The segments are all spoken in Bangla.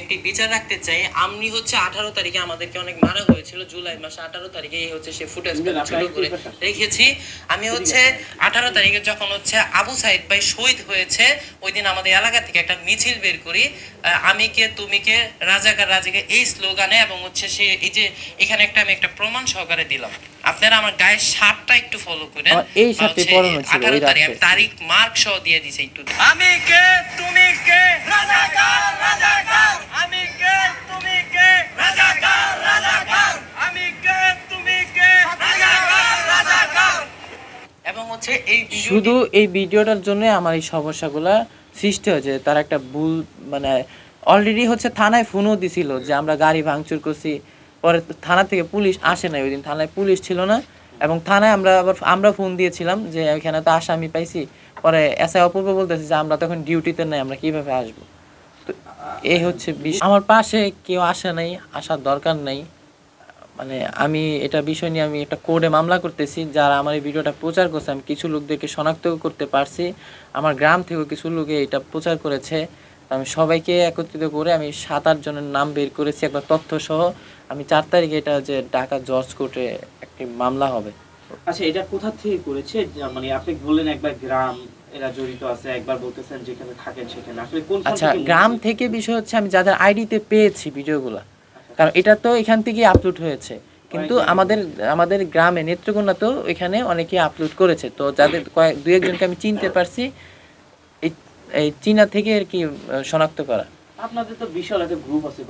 একটি বিচার রাখতে চাই। আমি হচ্ছে আঠারো তারিখে আমাদেরকে অনেক মারা হয়েছিল জুলাই মাসে আঠারো তারিখে এই হচ্ছে সে ফুটেজ ছোট করে রেখেছি। আমি হচ্ছে আঠারো তারিখে যখন হচ্ছে আবু সাইদ ভাই শহীদ হয়েছে ওই দিন আমাদের এলাকা থেকে একটা মিছিল বের করি। আমি কে তুমি কে রাজাকার রাজাকে এই স্লোগানে এবং হচ্ছে সে এই যে এখানে একটা আমি একটা প্রমাণ সহকারে দিলাম। আপনারা আমার গায়ের শার্টটা একটু ফলো করেন। এই ছিল আঠারো তারিখ আমি তারিখ মার্ক সহ দিয়ে দিছি একটু। আমি কে তুমি কে? রাজাকার রাজাকার! এবং হচ্ছে এই শুধু এই ভিডিওটার জন্য আমার এই সমস্যাগুলো সৃষ্টি হয়েছে। তার একটা ভুল মানে অলরেডি হচ্ছে থানায় ফোনও দিছিল যে আমরা গাড়ি ভাঙচুর করছি। পরে থানা থেকে পুলিশ আসে নাই ওই দিন থানায় পুলিশ ছিল না এবং থানায় আমরা আবার, আমরা ফোন দিয়েছিলাম যে এখানে তো আসামি পাইছি। পরে এসআই অপূর্ব বলতেছে যে আমরা তখন ডিউটিতে নাই, আমরা কীভাবে আসব? তো এই হচ্ছে আমার পাশে কেউ আসে নাই, আসার দরকার নাই। মানে আমি এটা বিষয় নিয়ে আমি একটা কোর্টে মামলা করতেছি যারা আমার এই ভিডিওটা প্রচার করছে আমি কিছু লোকদেরকে শনাক্ত করতে পারছি। আমার গ্রাম থেকেও কিছু লোকে এটা প্রচার করেছে। আমি সবাইকে একত্রিত করে আমি সাত আট জনের নাম বের করেছি একবার তথ্য সহ আমি চার তারিখে এটা যে ঢাকা জজ কোর্টে একটি মামলা হবে। আচ্ছা এটা কোথা থেকে করেছে? মানে আপনি বললেন একবার গ্রাম এরা জড়িত আছে একবার বলতেছেন যেখানে থাকেন সেখানে। আসলে কোন আচ্ছা গ্রাম থেকে বিষয় হচ্ছে আমি যাদের আইডিতে পেয়েছি ভিডিওগুলো কারণ এটা তো এখান থেকে আপলোড হয়েছে। কিন্তু আমাদের আমাদের গ্রামে নেত্রকোনা তো এখানে অনেকে আপলোড করেছে। তো যাদের কয়েক দুই একজনকে আমি চিনতে পারছি এই এই চীনা থেকে আর কি শনাক্ত করা। আপনাদের তো বিশাল একটা গ্রুপ আছে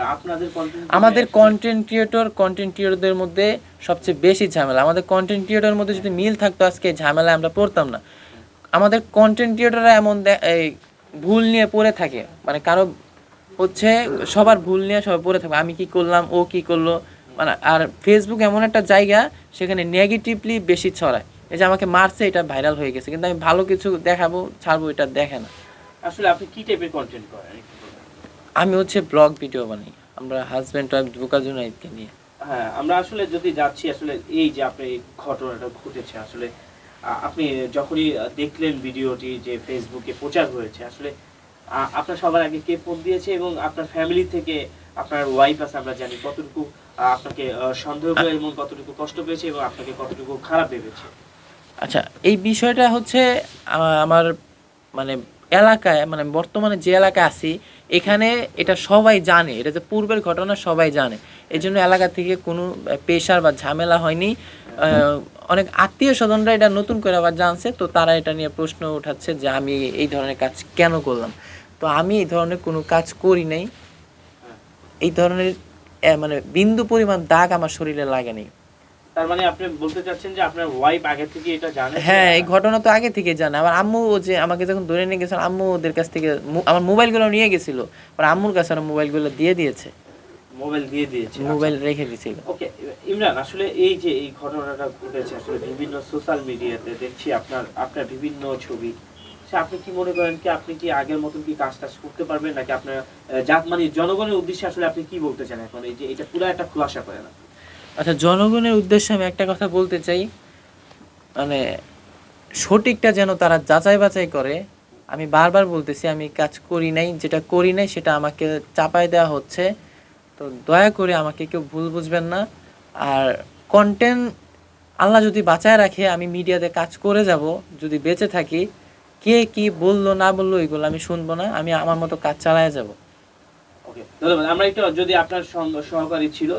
আপনাদের আমাদের কন্টেন্ট ক্রিয়েটর কন্টেন্ট ক্রিয়েটরদের মধ্যে সবচেয়ে বেশি ঝামেলা। আমাদের কন্টেন্ট ক্রিয়েটরের মধ্যে যদি মিল থাকতো আজকে ঝামেলা আমরা পড়তাম না। আমাদের কন্টেন্ট ক্রিয়েটররা এমন দে- এই ভুল নিয়ে পড়ে থাকে। মানে কারও হচ্ছে সবার ভুল নিয়ে সবাই পড়ে থাকবে। আমি কি করলাম ও কি করল? মানে আর ফেসবুক এমন একটা জায়গা সেখানে নেগেটিভলি বেশি ছড়ায়। এই যে আমাকে মারছে এটা ভাইরাল হয়ে গেছে। কিন্তু আমি ভালো কিছু দেখাবো ছাড়বো এটা দেখে না। আসলে আপনি কি টাইপের কন্টেন্ট করেন? আমি হচ্ছে ব্লগ ভিডিও বানাই। আমরা হাজব্যান্ড ওয়াইফ ধোকা জুনাইদকে নিয়ে। হ্যাঁ আমরা আসলে যদি যাচ্ছি আসলে এই যে আপনি ঘটনাটা ঘটেছে আসলে আপনি যখনই দেখলেন ভিডিওটি যে ফেসবুকে প্রচার হয়েছে আসলে আপনার সবার আগে কে ফোন দিয়েছে এবং আপনার ফ্যামিলি থেকে আপনার ওয়াইফ আছে আমরা জানি কতটুকু আপনাকে সন্দেহ করে এবং কতটুকু কষ্ট পেয়েছে এবং আপনাকে কতটুকু খারাপ ভেবেছে। আচ্ছা এই বিষয়টা হচ্ছে আমার মানে এলাকায় মানে বর্তমানে যে এলাকায় আছি, এখানে এটা সবাই জানে, এটা যে পূর্বের ঘটনা সবাই জানে। এই জন্য এলাকা থেকে কোনো পেশার বা ঝামেলা হয়নি। অনেক আত্মীয় স্বজনরা এটা নতুন করে আবার জানছে তো তারা এটা নিয়ে প্রশ্ন উঠাচ্ছে যে আমি এই ধরনের কাজ কেন করলাম? তো আমি এই ধরনের কোনো কাজ করি নাই। এই ধরনের মানে বিন্দু পরিমাণ দাগ আমার শরীরে লাগেনি তার মানে আপনি বলতে চাচ্ছেন যে আপনার ওয়াইফ আগে থেকে এটা জানে? হ্যাঁ এই ঘটনা তো আগে থেকে জানে। আমার আম্মু যে আমাকে যখন ধরে নিয়ে গেছিল আম্মু ওদের কাছ থেকে আমার মোবাইলগুলো নিয়ে গেছিল। আর আম্মুর কাছে আমার মোবাইলগুলো দিয়ে দিয়েছে। মোবাইল দিয়ে দিয়েছে। মোবাইল রেখে দিয়েছিল। ওকে ইমরান আসলে এই যে এই ঘটনাটা ঘটেছে আসলে বিভিন্ন সোশ্যাল মিডিয়াতে দেখছি আপনার আপনার বিভিন্ন ছবি। আপনি কি মনে করেন কি আপনি কি আগের মতন কি কাজ টাজ করতে পারবেন? নাকি আপনার জাত মানে জনগণের উদ্দেশ্যে আসলে আপনি কি বলতে চান এখন? এই যে এটা পুরো একটা খুলাসা করেন আপনি। আচ্ছা জনগণের উদ্দেশ্যে আমি একটা কথা বলতে চাই। মানে সঠিকটা যেন তারা যাচাই বাছাই করে আমি বারবার বলতেছি আমি কাজ করি নাই যেটা করি নাই সেটা আমাকে চাপায় দেওয়া হচ্ছে। তো দয়া করে আমাকে কেউ ভুল বুঝবেন না। আর কন্টেন্ট আল্লাহ যদি বাঁচায় রাখে, আমি মিডিয়াতে কাজ করে যাব, যদি বেঁচে থাকি, কে কি বলল, না বলল, এগুলো আমি শুনব না, আমি আমার মতো কাজ চালায় যাব। ধন্যবাদ। আমরা একটু যদি আপনার সহকারী ছিল।